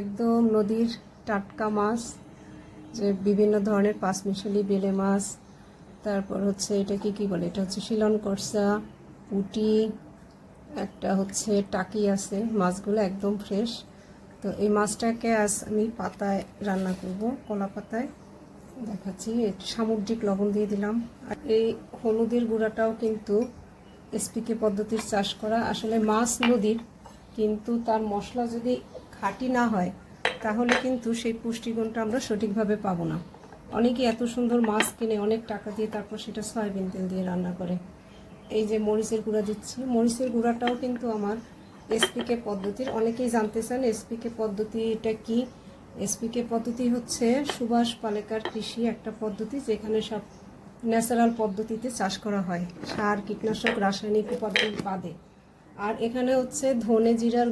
একদম নদীর টাটকা মাছ, যে বিভিন্ন ধরনের পাঁচমিশালি বেলে মাছ, তারপর হচ্ছে এটা কি কি বলে? এটা হচ্ছে শিলন করসা, পুটি, একটা হচ্ছে টাকি আছে, মাছগুলো একদম ফ্রেশ তো এই মাছটাকে আজ আমি পাতায় রান্না করব, কলা পাতায়। দেখাচ্ছি সামুদ্রিক লবণ দিয়ে দিলাম। আর এই হলুদের গুঁড়াটাও কিন্তু এসপিকে পদ্ধতির চাষ করা। আসলে মাছ নদীর, কিন্তু তার মশলা যদি খাঁটি না হয়, তাহলে কিন্তু সেই পুষ্টিগুণটা আমরা সঠিকভাবে পাবো না। অনেকে এত সুন্দর মাছ কিনে অনেক টাকা দিয়ে তারপর সেটা সয়াবিন তেল দিয়ে রান্না করে। এই যে মরিচের গুঁড়া দিচ্ছি, মরিচের গুঁড়াটাও কিন্তু আমার এসপিকে পদ্ধতির। অনেকেই জানতে চান এসপিকে পদ্ধতি এটা কি? এসপিকে পদ্ধতি হচ্ছে সুভাষ পালেকার কৃষি একটা পদ্ধতি যেখানে সব ন্যাচারাল পদ্ধতিতে চাষ করা হয়। সার, কীটনাশক, রাসায়নিক উপাদান বাদে। আর এখানে হচ্ছে ধনে জিরার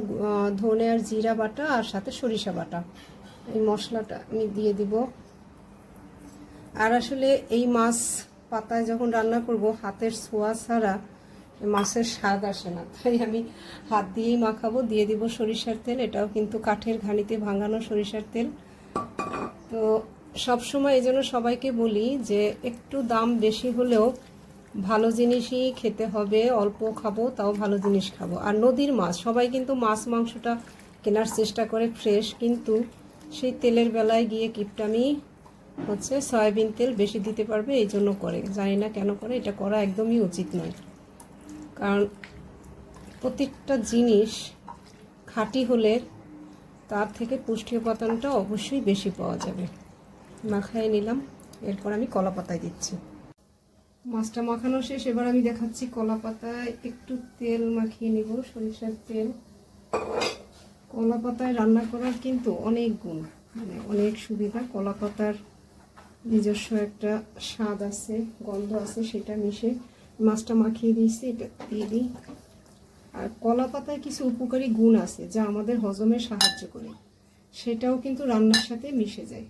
ধনে আর জিরা বাটা আর সাথে সরিষা বাটা। এই মশলাটা আমি দিয়ে দিব। আর আসলে এই মাছ পাতায় যখন রান্না করব, হাতের ছোঁয়া ছাড়া মাছের স্বাদ আসে না। তাই আমি হাত দিয়েই মাখাবো, দিয়ে দিব সরিষার তেল। এটাও কিন্তু কাঠের ঘানিতে ভাঙানো সরিষার তেল। তো সবসময় এই জন্য সবাইকে বলি যে, একটু দাম বেশি হলেও ভালো জিনিসই খেতে হবে, অল্প খাব, তাও ভালো জিনিস খাব। আর নদীর মাছ, সবাই কিন্তু মাছ, মাংসটা কেনার চেষ্টা করে ফ্রেশ কিন্তু সেই তেলের বেলায় গিয়ে কিপটামি হচ্ছে সয়াবিন তেল বেশি দিতে পারবে, এই জন্য করে। জানি না কেন করে, এটা করা একদমই উচিত নয়। কারণ প্রত্যেকটা জিনিস খাঁটি হলে তার থেকে পুষ্টি উপাদানটা অবশ্যই বেশি পাওয়া যাবে। মাখায় নিলাম, এরপর আমি কলা পাতায় দিচ্ছি। মাছটা মাখানো শেষ, এবার আমি দেখাচ্ছি কলা পাতায় একটু তেল মাখিয়ে নিব, সরিষার তেল। কলা পাতায় রান্না করার কিন্তু অনেক গুণ মানে অনেক সুবিধা। কলা পাতার নিজস্ব একটা স্বাদ আছে, গন্ধ আছে, সেটা মিশে মাছটা মাখিয়ে দিয়েছি, এটা দিয়ে দিই। আর কলা পাতায় কিছু উপকারী গুণ আছে, যা আমাদের হজমে সাহায্য করে। সেটাও কিন্তু রান্নার সাথে মিশে যায়।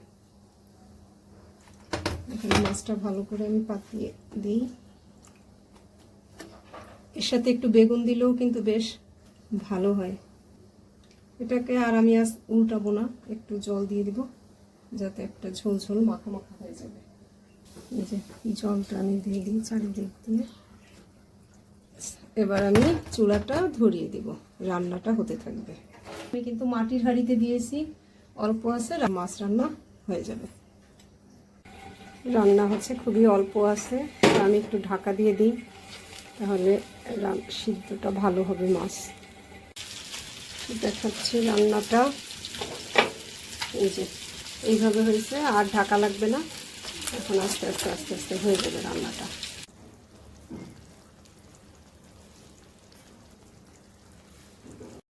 মাছটা ভালো করে আমি পাতিয়ে দিই। এর সাথে একটু বেগুন দিলেও কিন্তু বেশ ভালো হয়। এটাকে আর আমি আজ উল্টাবো না, একটু জল দিয়ে দিব যাতে একটা ঝোল ঝোল মাখা মাখা হয়ে যাবে। এই যে জলটা আমি দিয়ে দিই চারিদিক দিয়ে। এবার আমি চুলাটা ধরিয়ে দিব, রান্নাটা হতে থাকবে। আমি কিন্তু মাটির হাঁড়িতে দিয়েছি, অল্প আছে, মাছ রান্না হয়ে যাবে। রান্না হচ্ছে, খুবই অল্প আছে। আমি একটু ঢাকা দিয়ে দিই, তাহলে সিদ্ধটা ভালো হবে মাছ। দেখাচ্ছি রান্নাটা। এই যে, এইভাবে হয়েছে, আর ঢাকা লাগবে না। এখন আস্তে আস্তে আস্তে আস্তে হয়ে যাবে রান্নাটা।